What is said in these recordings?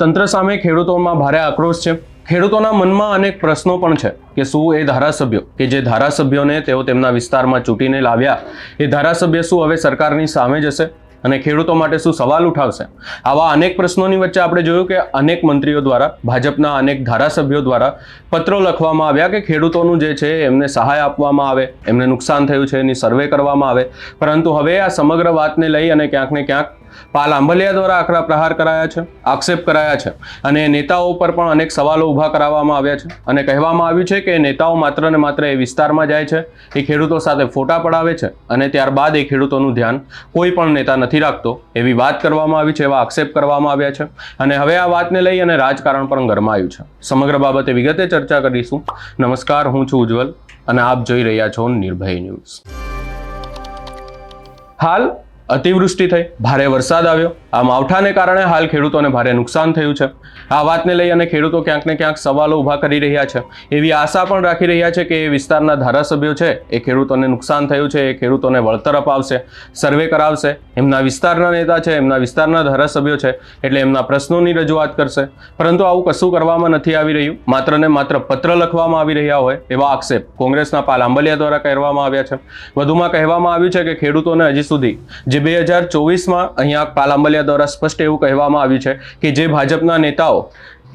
તંત્ર સામે ખેડૂતોમાં ભારે આક્રોશ છે. ખેડૂતોના મનમાં અનેક પ્રશ્નો પણ છે કે શું એ ધારાસભ્યો, કે જે ધારાસભ્યોને તેઓ તેમના વિસ્તારમાં ચૂંટીને લાવ્યા, એ ધારાસભ્ય શું હવે સરકારની સામે જશે અને ખેડૂતો માટે શું સવાલ ઉઠાવશે? આવા અનેક પ્રશ્નોની વચ્ચે આપણે જોયું કે અનેક મંત્રીઓ દ્વારા, ભાજપના અનેક ધારાસભ્યો દ્વારા પત્રો લખવામાં આવ્યા કે ખેડૂતોનું જે છે એમને સહાય આપવામાં આવે, એમને નુકસાન થયું છે, એની સર્વે કરવામાં આવે. પરંતુ હવે આ સમગ્ર વાતને લઈ અને ક્યાંક ને ક્યાંક પાલ આંબલિયા દ્વારા આકરા પ્રહાર કરાયા છે, આક્ષેપ કરાયા છે અને નેતાઓ પર પણ અનેક સવાલો ઊભા કરાવવામાં આવ્યા છે. અને કહેવામાં આવ્યું છે કે નેતાઓ માત્ર ને માત્ર એ વિસ્તારમાં જાય છે, એ ખેડૂતો સાથે ફોટા પડાવે છે અને ત્યારબાદ એ ખેડૂતોનું ધ્યાન કોઈ પણ નેતા નથી રાખતો એવી વાત કરવામાં આવી છે, એવા આક્ષેપ કરવામાં આવ્યા છે. અને હવે આ વાતને લઈ અને રાજકારણ પણ ગરમાયું છે. સમગ્ર બાબતે વિગતે ચર્ચા કરીશું. નમસ્કાર, હું છું ઉજ્જવલ અને આપ જોઈ રહ્યા છો નિર્ભય ન્યૂઝ. હાલ અતિવૃષ્ટિ થઈ. ભારે વરસાદ આવ્યો. આ માવઠાને કારણે હાલ ખેડૂતોને ભારે નુકસાન થયું છે. આ વાતને લઈ અને ખેડૂતો ક્યાંક ને ક્યાંક સવાલો ઊભા કરી રહ્યા છે. એવી આશા પણ રાખી રહ્યા છે કે એ વિસ્તારના ધારાસભ્યો છે, એ ખેડૂતોને નુકસાન થયું છે, એ ખેડૂતોને વળતર અપાવશે, સર્વે કરાવશે. એમના વિસ્તારના નેતા છે, એમના વિસ્તારના ધારાસભ્યો છે, એટલે એમના પ્રશ્નોની રજૂઆત કરશે. પરંતુ આવું કશું કરવામાં નથી આવી રહ્યું. માત્ર ને માત્ર પત્ર લખવામાં આવી રહ્યા હોય એવા આક્ષેપ કોંગ્રેસના પાલ આંબલિયા દ્વારા કરવામાં આવ્યા છે. વધુમાં કહેવામાં આવ્યું છે કે ખેડૂતોને હજી સુધી જે બે હજાર ચોવીસમાં અહીંયા પાલ આંબલિયા દ્વારા સ્પષ્ટ એવું કહેવામાં આવ્યું છે કે જે ભાજપના નેતાઓ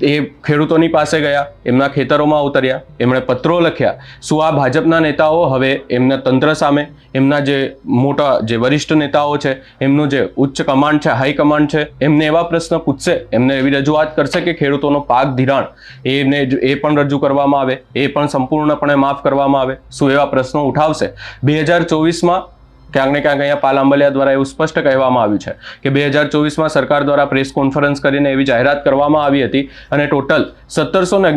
એ ખેડૂતોની પાસે ગયા, એમના ખેતરોમાં ઉતર્યા, એમણે પત્રો લખ્યા, શું આ ભાજપના નેતાઓ હવે એમના તંત્ર સામે, એમના જે મોટા જે વરિષ્ઠ નેતાઓ છે, એમનું જે ઉચ્ચ કમાન્ડ છે, હાઈ કમાન્ડ છે, એમને એવા પ્રશ્ન પૂછશે, એમને એવી રજૂઆત કરશે કે ખેડૂતોનો પાક ધિરાણ, એમને એ પણ રજૂ કરવામાં આવે, એ પણ સંપૂર્ણપણે માફ કરવામાં આવે, શું એવા પ્રશ્નો ઉઠાવશે? બે હજાર ચોવીસમાં ક્યાંક ને ક્યાંક અહીંયા પાલ આંબલિયા દ્વારા એવું સ્પષ્ટ કહેવામાં આવ્યું છે કે બે હજાર ચોવીસમાં સરકાર દ્વારા પ્રેસ કોન્ફરન્સ કરીને એવી જાહેરાત કરવામાં આવી હતી અને ટોટલ સત્તરસો ને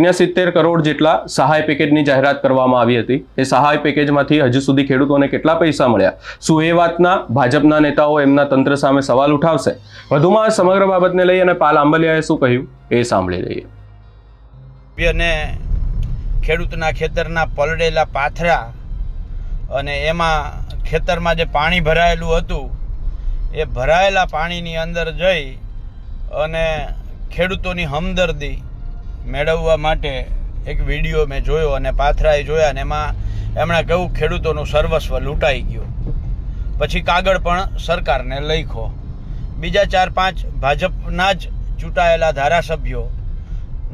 કરોડ જેટલા સહાય પેકેજની જાહેરાત કરવામાં આવી હતી. એ સહાય પેકેજમાંથી હજુ સુધી ખેડૂતોને કેટલા પૈસા મળ્યા? શું એ વાતના ભાજપના નેતાઓ એમના તંત્ર સામે સવાલ ઉઠાવશે? વધુમાં સમગ્ર બાબતને લઈ અને પાલ આંબલિયાએ શું કહ્યું એ સાંભળી લઈએ. અને ખેડૂતના ખેતરના પલળેલા પાથરા અને એમાં ખેતરમાં જે પાણી ભરાયેલું હતું, એ ભરાયેલા પાણીની અંદર જઈ અને ખેડૂતોની હમદર્દી મેળવવા માટે એક વીડિયો મેં જોયો અને પાથરાએ જોયા અને એમાં એમણે કહ્યું, ખેડૂતોનું સર્વસ્વ લૂંટાઈ ગયું. પછી કાગળ પણ સરકારને લખ્યો. બીજા ચાર પાંચ ભાજપના જ ચૂંટાયેલા ધારાસભ્યો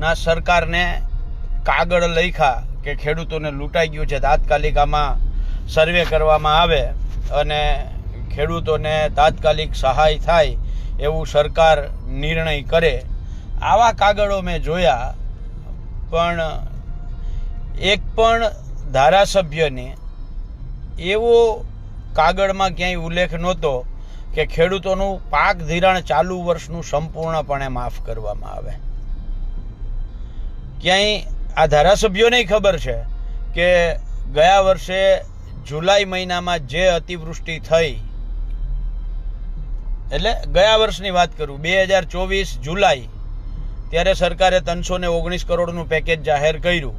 ના સરકારને કાગળ લખ્યા કે ખેડૂતોને લૂંટાઈ ગયું છે. તાત્કાલિક આમાં સર્વે કરવામાં આવે અને ખેડૂતોને તાત્કાલિક સહાય થાય એવું સરકાર નિર્ણય કરે. આવા કાગળો મેં જોયા, પણ એક પણ ધારાસભ્યને એવો કાગળમાં ક્યાંય ઉલ્લેખ નહોતો કે ખેડૂતોનું પાક ધિરાણ ચાલુ વર્ષનું સંપૂર્ણપણે માફ કરવામાં આવે. ક્યાંય આ ધારાસભ્યોને ખબર છે કે ગયા વર્ષે જુલાઈ મહિનામાં જે અતિવૃષ્ટિ થઈ, એટલે ગયા વર્ષની વાત કરું, બે હજાર ચોવીસ જુલાઈ, ત્યારે સરકારે ત્રણસો ને ઓગણીસ કરોડનું પેકેજ જાહેર કર્યું.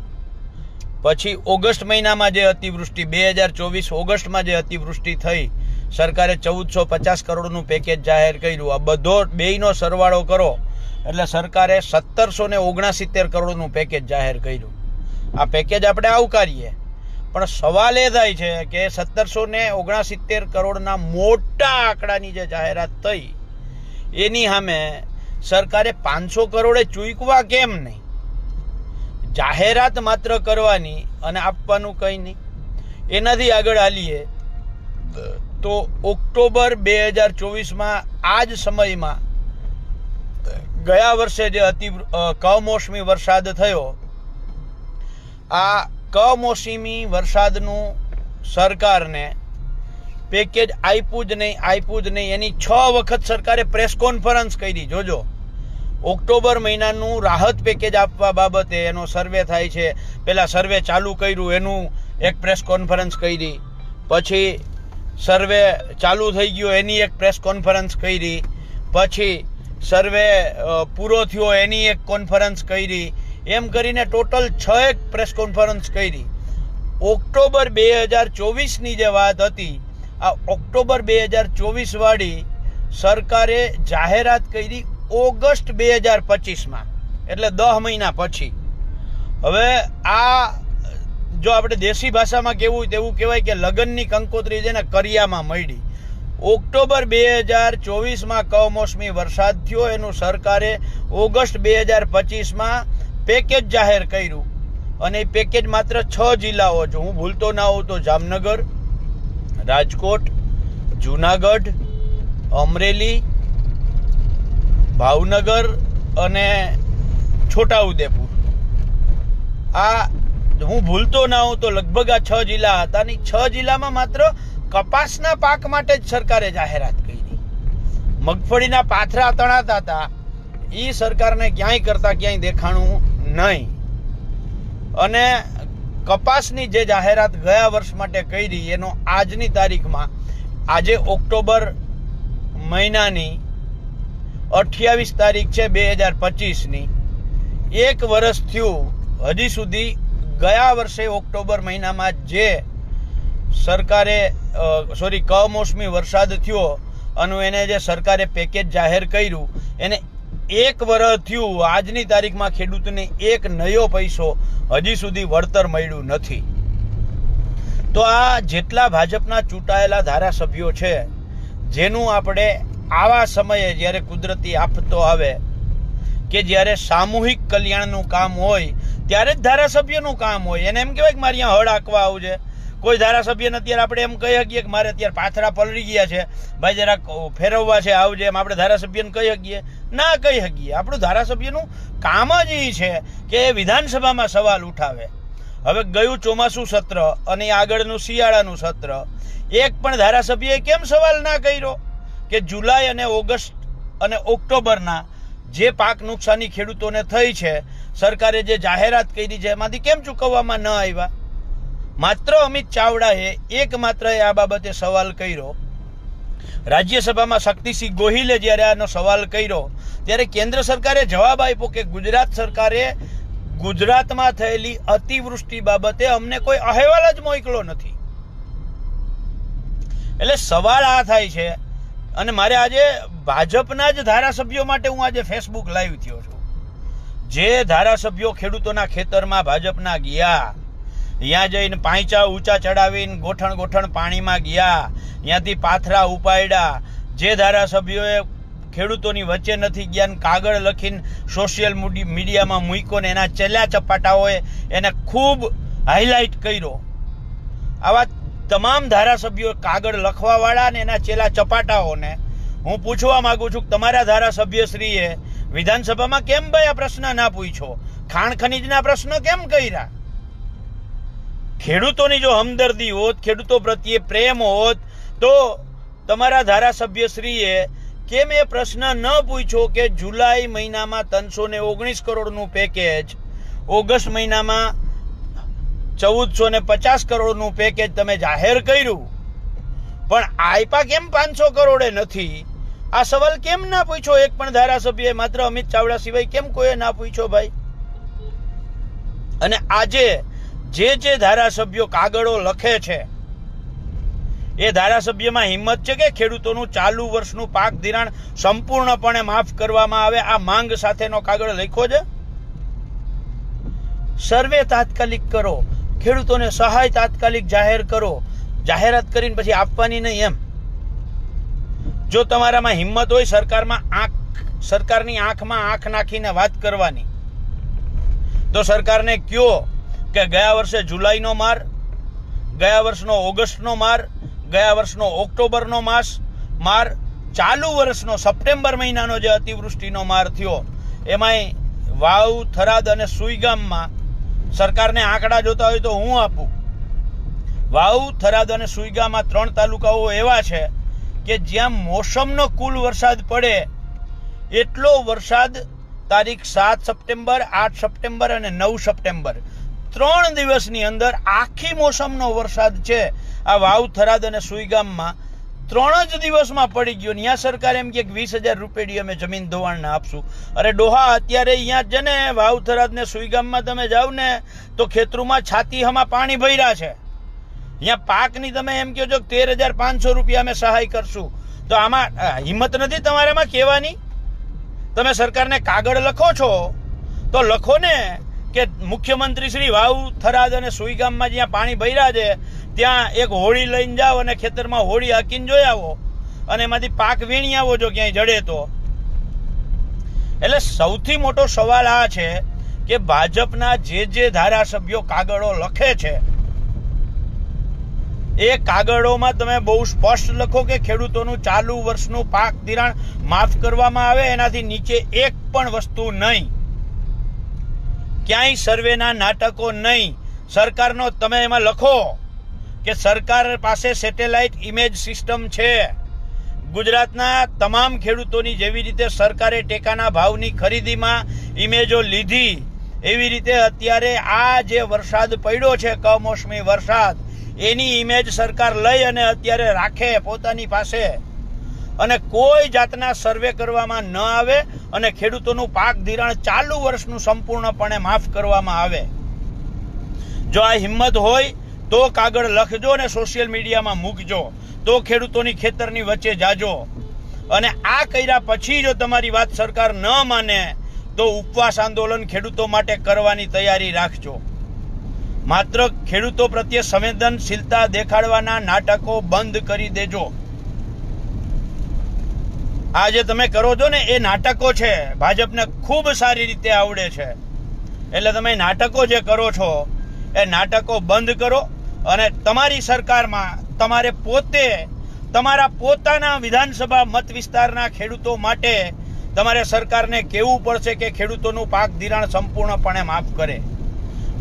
પછી ઓગસ્ટ મહિનામાં જે અતિવૃષ્ટિ, બે હજાર ચોવીસ ઓગસ્ટમાં જે અતિવૃષ્ટિ થઈ, સરકારે ચૌદસો પચાસ કરોડનું પેકેજ જાહેર કર્યું. આ બધો બેયનો સરવાળો કરો, એટલે સરકારે સત્તરસો ને ઓગણસિત્તેર કરોડનું પેકેજ જાહેર કર્યું. આ પેકેજ આપણે આવકારીએ. પણ સવાલ એ થાય છે કે સત્તરસો ને ઓગણસિત્તેર કરોડના મોટા આંકડાની જે જાહેરાત થઈ, એની સામે સરકારે પાંચસો કરોડે ચૂકવા કેમ નહીં? જાહેરાત માત્ર કરવાની અને આપવાનું કંઈ નહીં. એનાથી આગળ હાલીએ તો ઓક્ટોબર બે હજાર ચોવીસમાં આ જ સમયમાં ગયા વર્ષે જે અતિ કમોસમી વરસાદ થયો, આ કમોસમી વરસાદનું સરકારને પેકેજ આપ્યું જ નહીં, આપ્યું જ નહીં. એની છ વખત સરકારે પ્રેસ કોન્ફરન્સ કરી. જોજો, ઓક્ટોબર મહિનાનું રાહત પેકેજ આપવા બાબતે એનો સર્વે થાય છે. પહેલાં સર્વે ચાલુ કર્યું, એનું એક પ્રેસ કોન્ફરન્સ કરી. પછી સર્વે ચાલુ થઈ ગયો, એની એક પ્રેસ કોન્ફરન્સ કરી. પછી સર્વે પૂરો થયો, એની એક કોન્ફરન્સ કરી. એમ કરીને ટોટલ છ એક પ્રેસ કોન્ફરન્સ કરી. ઓક્ટોબર બે હજાર ચોવીસની જે વાત હતી, આ ઓક્ટોબર બે હજાર ચોવીસવાળી સરકારે જાહેરાત કરી ઓગસ્ટ બે હજાર પચીસમાં, એટલે દહ મહિના પછી. હવે આ જો આપણે દેશી ભાષામાં કેવું હોય તેવું કહેવાય કે લગ્નની કંકોત્રી છે ને કરિયામાં મળી. ઓક્ટોબર બે હજાર ચોવીસમાં કમોસમી વરસાદ થયો, એનું સરકારે ઓગસ્ટ બે હજાર પચીસમાં પેકેજ જાહેર કર્યું અને એ પેકેજ માત્ર છ જિલ્લાઓ જો હું ભૂલતો ના હોઉં તો જામનગર, રાજકોટ, જુનાગઢ, અમરેલી, ભાવનગર અને છોટાઉદેપુર. આ હું ભૂલતો ના હોઉં તો લગભગ આ છ જિલ્લા હતા ને છ જિલ્લામાં માત્ર કપાસના પાક માટે જ સરકારે જાહેરાત કરી. મગફળીના પાથરા તણાતા હતા. એ સરકારને ક્યાંય કરતાં ક્યાંય દેખાણું નહીં. અને કપાસની જે જાહેરાત ગયા વર્ષ માટે કરી, એનો આજની તારીખમાં, આજે ઓક્ટોબર મહિનાની અઠ્યાવીસ તારીખ છે બે હજાર પચીસની. એક વર્ષ થયું, હજી સુધી ગયા વર્ષે ઓક્ટોબર મહિનામાં જે સરકારે સોરી, કમોસમી વરસાદ થયો, અને એને જે સરકારે પેકેજ જાહેર કર્યું, એને એક વર્ષ થયું, આજની તારીખમાં ખેડૂતને એક નયો પૈસો હજી સુધી વળતર મળ્યું નથી. તો આ જેટલા ભાજપના ચૂંટાયેલા ધારાસભ્યો છે, જેનું આપણે આવા સમયે જ્યારે કુદરતી આફતો આવે કે જ્યારે સામૂહિક કલ્યાણનું કામ હોય, ત્યારે જ ધારાસભ્યનું કામ હોય. એને એમ કહેવાય કે મારે અહીંયા હળ આંકવા આવજે. કોઈ ધારાસભ્યને અત્યારે આપણે એમ કહી શકીએ કે મારે અત્યારે પાથરા પલળી ગયા છે, ભાઈ જરાક ફેરવવા છે આવજે એમ આપણે ધારાસભ્યને કહી શકીએ. ના કહી શકીએ. આપણું ધારાસભ્યનું કામ જ એ છે કે એ વિધાનસભામાં સવાલ ઉઠાવે. હવે ગયું ચોમાસું સત્ર અને આગળનું શિયાળાનું સત્ર, એક પણ ધારાસભ્યએ કેમ સવાલ ના કર્યો કે જુલાઈ અને ઓગસ્ટ અને ઓક્ટોબરના જે પાક નુકસાની ખેડૂતોને થઈ છે, સરકારે જે જાહેરાત કરી છે, એમાંથી કેમ ચૂકવવામાં ન આવ્યા? માત્ર અમિત ચાવડાએ એકમાત્ર આ બાબતે સવાલ કર્યો. રાજ્યસભામાં શક્તિસિંહ ગોહિલે જ્યારે આનો સવાલ કર્યો, ત્યારે કેન્દ્ર સરકારે જવાબ આપ્યો કે ગુજરાત સરકારે ગુજરાતમાં થયેલી અતિવૃષ્ટિ બાબતે અમને કોઈ અહેવાલ જ મોકલો નથી. એટલે સવાલ આ થાય છે, અને મારે આજે ભાજપના જ ધારાસભ્યો માટે હું આજે ફેસબુક લાઈવ થયો છું. જે ધારાસભ્યો ખેડૂતોના ખેતરમાં ભાજપના ગયા ત્યાં જઈને પાંચા ઊંચા ચડાવીને ગોઠણ ગોઠણ પાણીમાં ગયા. ત્યાંથી પાથરા ઉપાડ્યા. જે ધારાસભ્યોએ ખેડૂતોની વચ્ચે નથી ગયા ને કાગળ લખીને સોશિયલ મીડિયામાં મૂક્યો ને એના ચલ્યા ચપાટાઓએ એને ખૂબ હાઇલાઇટ કર્યો. આવા તમામ ધારાસભ્યો કાગળ લખવાવાળા ને એના ચેલા ચપાટાઓને હું પૂછવા માગું છું કે તમારા ધારાસભ્યશ્રીએ વિધાનસભામાં કેમ ભાઈ આ પ્રશ્ન ના પૂછ્યો? ખાણ ખનીજના પ્રશ્નો કેમ કર્યા? ખેડૂતોની જો હમદર્દી હોત, ખેડૂતો પ્રત્યે પ્રેમ હોત, તો તમારા ધારાસભ્યશ્રીએ કેમ એ પ્રશ્ન ન પૂછ્યો કે જુલાઈ મહિનામાં ત્રણસો ને ઓગણીસ કરોડનું પેકેજ ઓગસ્ટ મહિનામાં ચૌદસો ને પચાસ કરોડનું પેકેજ તમે જાહેર કર્યું? પણ આઈપા કેમ પાંચસો કરોડે નથી? આ સવાલ કેમ ના પૂછ્યો એક પણ ધારાસભ્યએ માત્ર અમિત ચાવડા સિવાય કેમ કોઈએ ના પૂછ્યો ભાઈ? અને આજે જે જે ધારાસભ્યો કાગળો લખે છે, એ ધારાસભ્યમાં હિંમત છે કે ખેડૂતોનું ચાલુ વર્ષનું પાક ધિરાણ સંપૂર્ણપણે માફ કરવામાં આવે? આ માંગ સાથેનો કાગળ લખ્યો છે? સર્વે તાત્કાલિક કરો. ખેડૂતોને સહાય તાત્કાલિક જાહેર કરો. જાહેરાત કરીને પછી આપવાની નહીં એમ. જો તમારામાં હિંમત હોય સરકારમાં આંખ, સરકારની આંખમાં આંખ નાખીને વાત કરવાની, તો સરકારને કયો કે ગયા વર્ષે જુલાઈનો માર, ગયા વર્ષનો ઓગસ્ટનો માર, ગયા વર્ષનો ઓક્ટોબરનો માસ, માર ચાલુ વર્ષનો સપ્ટેમ્બર મહિનાનો જે અતિવૃષ્ટિનો માર થયો, એમાંય વાવ, થરાદ અને સુઈગામમાં સરકારને આંકડા જોતા હોય તો હું આપું. વાવ, થરાદ અને સુઈગામાં ત્રણ તાલુકાઓ એવા છે કે જ્યાં મોસમનો કુલ વરસાદ પડે, એટલો વરસાદ તારીખ સાત સપ્ટેમ્બર, આઠ સપ્ટેમ્બર અને નવ સપ્ટેમ્બર. ત્રણ દિવસની અંદર આખી મોસમનો વરસાદ છે. આ વાવ થરાદ અને સુઈગામમાં ત્રણ જ દિવસમાં પડી ગયો. ત્યાં સરકાર એમ કે વીસ હજાર રૂપિયા અમે જમીન ધોવાણને આપશું. અરે ડોહા, અત્યારે અહીંયા છે ને વાવ થરાદ ને સુઈગામમાં તમે જાઓ ને તો ખેતરોમાં છાતી હમાં પાણી ભર્યા છે. અહીંયા પાકની તમે એમ કહો છો તેર હજાર પાંચસો રૂપિયા અમે સહાય કરશું. તો આમાં હિંમત નથી તમારામાં કહેવાની? તમે સરકારને કાગળ લખો છો, તો લખો ને કે મુખ્યમંત્રી શ્રી વાવ થરાદ અને સુઈગામમાં જ્યાં પાણી ભર્યા છે, ત્યાં એક હોળી લઈને જાઓ અને ખેતરમાં હોળી હાકીને જોઈ આવો. અને એમાંથી પાક વીણી આવો જો ક્યાંય જડે તો. એટલે સૌથી મોટો સવાલ આ છે કે ભાજપના જે જે ધારાસભ્યો કાગળો લખે છે, એ કાગળોમાં તમે બહુ સ્પષ્ટ લખો કે ખેડૂતોનું ચાલુ વર્ષનું પાક ધિરાણ માફ કરવામાં આવે, એનાથી નીચે એક પણ વસ્તુ નહીં. ક્યાંય સર્વેના નાટકો નહીં. સરકારનો તમે એમાં લખો કે સરકાર પાસે સેટેલાઇટ ઇમેજ સિસ્ટમ છે. ગુજરાતના તમામ ખેડૂતોની જેવી રીતે સરકારે ટેકાના ભાવની ખરીદીમાં ઇમેજો લીધી, એવી રીતે અત્યારે આ જે વરસાદ પડ્યો છે, કમોસમી વરસાદ, એની ઇમેજ સરકાર લઈ અને અત્યારે રાખે પોતાની પાસે. અને કોઈ જાતના સર્વે કરવામાં ન આવે અને ખેડૂતોનું પાક ધિરાણ ચાલુ વર્ષનું સંપૂર્ણપણે માફ કરવામાં આવે. જો આ હિંમત હોય, તો કાગળ લખજો અને સોશિયલ મીડિયામાં મૂકજો. તો ખેડૂતોની ખેતરની વચ્ચે જાજો. અને આ કર્યા પછી જો તમારી વાત સરકાર ન માને, તો ઉપવાસ આંદોલન ખેડૂતો માટે કરવાની તૈયારી રાખજો. માત્ર ખેડૂતો પ્રત્યે સંવેદનશીલતા દેખાડવાના નાટકો બંધ કરી દેજો. આ જે તમે કરો છો ને, એ નાટકો છે. ભાજપને ખૂબ સારી રીતે આવડે છે. એટલે તમે નાટકો જે કરો છો, એ નાટકો બંધ કરો અને તમારી સરકારમાં તમારે પોતે, તમારા પોતાના વિધાનસભા મત વિસ્તારના ખેડૂતો માટે તમારે સરકારને કહેવું પડશે કે ખેડૂતોનું પાક ધિરાણ સંપૂર્ણપણે માફ કરે.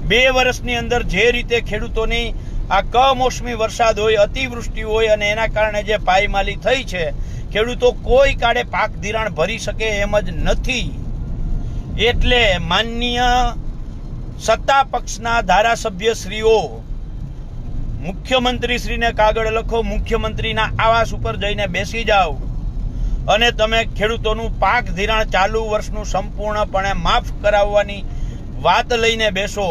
બે વર્ષની અંદર જે રીતે ખેડૂતોની આ કમોસમી વરસાદ હોય, અતિવૃષ્ટિ હોય અને એના કારણે જે પાયમાલી થઈ છે ખેડૂતો કોઈ કાળે પાક ધિરાણ ભરી શકે એમ જ નથી. એટલે માનનીય સત્તા પક્ષના ધારાસભ્યશ્રીઓ, મુખ્યમંત્રીશ્રીને કાગળ લખો, મુખ્યમંત્રીના આવાસ ઉપર જઈને બેસી જાઓ. અને તમે ખેડૂતોનું પાક ધિરાણ ચાલુ વર્ષનું સંપૂર્ણપણે માફ કરાવવાની વાત લઈને બેસો.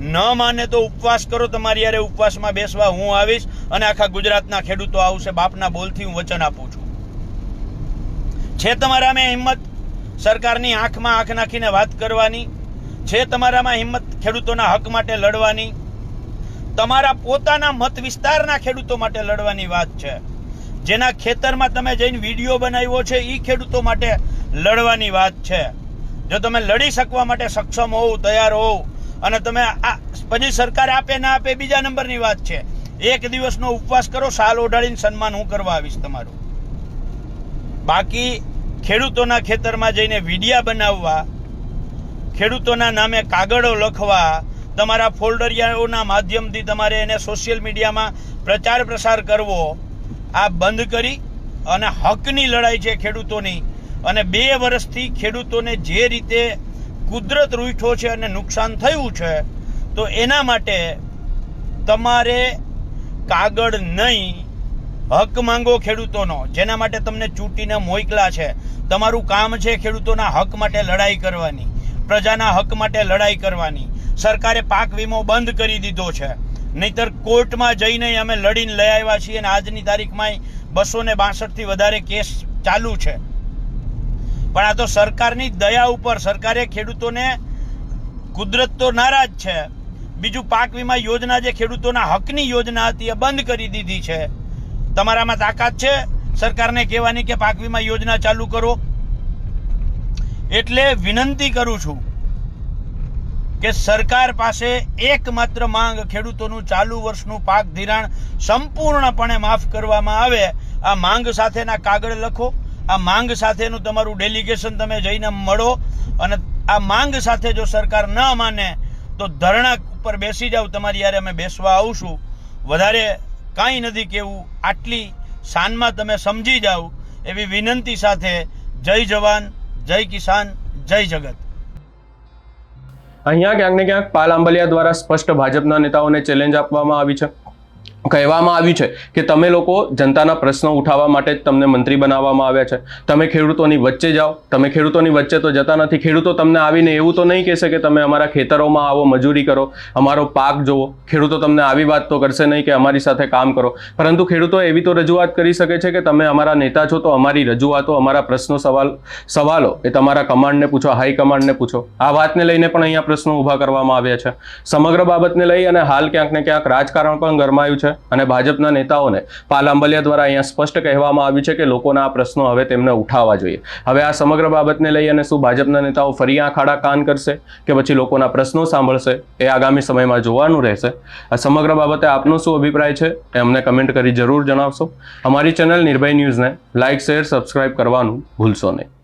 ન માને તો ઉપવાસ કરો તમારી યારે ઉપવાસમાં બેસવા હું આવીશ અને આખા ગુજરાતના ખેડૂતો આવશે બાપના બોલથી હું વચન આપું છું તમારામાં હિંમત? સરકારની આંખમાં આંખ નાખીને વાત કરવાની? છે તમારામાં હિંમત ખેડૂતોના હક માટે લડવાની? તમારા પોતાના મત વિસ્તારના ખેડૂતો માટે લડવાની વાત છે. જેના ખેતરમાં તમે જઈને વીડિયો બનાવ્યો છે એ ખેડૂતો માટે લડવાની વાત છે. જો તમે લડી શકવા માટે સક્ષમ હોવ, તૈયાર હોવ, અને તમે આ પછી સરકાર આપે ના આપે બીજા નંબરની વાત છે. એક દિવસનો ઉપવાસ કરો, સાલ ઓઢાડીને સન્માન હું કરવા આવીશ તમારું? બાકી ખેડૂતોના ખેતરમાં જઈને વિડિયા બનાવવા, ખેડૂતોના નામે કાગળો લખવા, તમારા ફોલ્ડરિયાઓના માધ્યમથી તમારે એને સોશિયલ મીડિયામાં પ્રચાર પ્રસાર કરવો, આ બંધ કરી અને હકની લડાઈ છે ખેડૂતોની. અને બે વર્ષથી ખેડૂતોને જે રીતે કુદરત રૂઠો છે અને નુકસાન થયું છે, તો એના માટે તમારે કાગળ નહીં હક માંગો ખેડૂતોનો, જેના માટે તમને ચૂંટીને મોકલા છે. તમારું કામ છે ખેડૂતોના હક માટે લડાઈ કરવાની, પ્રજાના હક માટે લડાઈ કરવાની. સરકારે પાક વીમો બંધ કરી દીધો છે. નહીતર કોર્ટમાં જઈને અમે લડીને લઈ આવ્યા છીએ અને આજની તારીખમાં બસો ને બાસઠથી વધારે કેસ ચાલુ છે. પણ આ તો સરકારની દયા ઉપર, સરકારે ખેડૂતોને કુદરત તો નારાજ છે. બીજું પાક વીમા યોજના જે ખેડૂતોના હકની યોજના હતી, એ બંધ કરી દીધી છે. તમારામાં તાકાત છે? સરકારને કહેવાની કે પાક વીમા યોજના ચાલુ કરો. એટલે વિનંતી કરું છું કે સરકાર પાસે એકમાત્ર માંગ ખેડૂતોનું ચાલુ વર્ષનું પાક ધિરાણ સંપૂર્ણપણે માફ કરવામાં આવે. આ માંગ સાથેના કાગળ લખો. આ માંગ સાથેનું તમારું ડેલિગેશન તમે જઈને મળો. અને આ માંગ સાથે જો સરકાર ન માને, તો ધરણા ઉપર બેસી જાઓ. તમારી યારે અમે બેસવા આવશું. વધારે કાંઈ નથી કેવું. આટલી શાનમાં તમે સમજી જાઓ. એવી વિનંતી સાથે જય જવાન, જય કિસાન, જય જગત. અહીંયા ક્યાંક ને ક્યાંક પાલ આંબલિયા દ્વારા સ્પષ્ટ ભાજપના નેતાઓને ચેલેન્જ આપવામાં આવી છે. કહેવામાં આવ્યું છે કે તમે લોકો જનતાના પ્રશ્નો ઉઠાવવા માટે જ તમને મંત્રી બનાવવામાં આવ્યા છે. તમે ખેડૂતોની વચ્ચે જાઓ. તમે ખેડૂતોની વચ્ચે તો જતા નથી. ખેડૂતો તમને આવીને એવું તો નહીં કહેશે કે તમે અમારા ખેતરોમાં આવો, મજૂરી કરો, અમારો પાક જુઓ ખેડૂતો તમને આવી વાત તો કરશે નહીં કે અમારી સાથે કામ કરો. પરંતુ ખેડૂતો એવી તો રજૂઆત કરી શકે છે કે તમે અમારા નેતા છો તો અમારી રજૂઆતો, અમારા પ્રશ્નો સવાલ, સવાલો એ તમારા કમાન્ડને પૂછો, હાઈ કમાન્ડને પૂછો. આ વાતને લઈને પણ અહીંયા પ્રશ્નો ઊભા કરવામાં આવ્યા છે. સમગ્ર બાબતને લઈ અને હાલ ક્યાંક ને ક્યાંક રાજકારણ પણ ગરમાયું છે. અને ભાજપના નેતાઓને પાલ આંબલિયા દ્વારા અહીંયા સ્પષ્ટ કહેવામાં આવ્યું છે કે લોકોના આ પ્રશ્નો હવે તેમને ઉઠાવવા જોઈએ. હવે આ સમગ્ર બાબતને લઈ અને શું ભાજપના નેતાઓ ફરી આ ખાડા કાન કરશે કે પછી લોકોના પ્રશ્નો સાંભળશે એ આગામી સમયમાં જોવાનું રહેશે? આ સમગ્ર બાબતે આપનો શું અભિપ્રાય છે એ અમને કમેન્ટ કરી જરૂર જણાવશો. અમારી ચેનલ નિર્ભય ન્યૂઝને લાઇક શેર, સબસ્ક્રાઇબ કરવાનું ભૂલશો નહીં.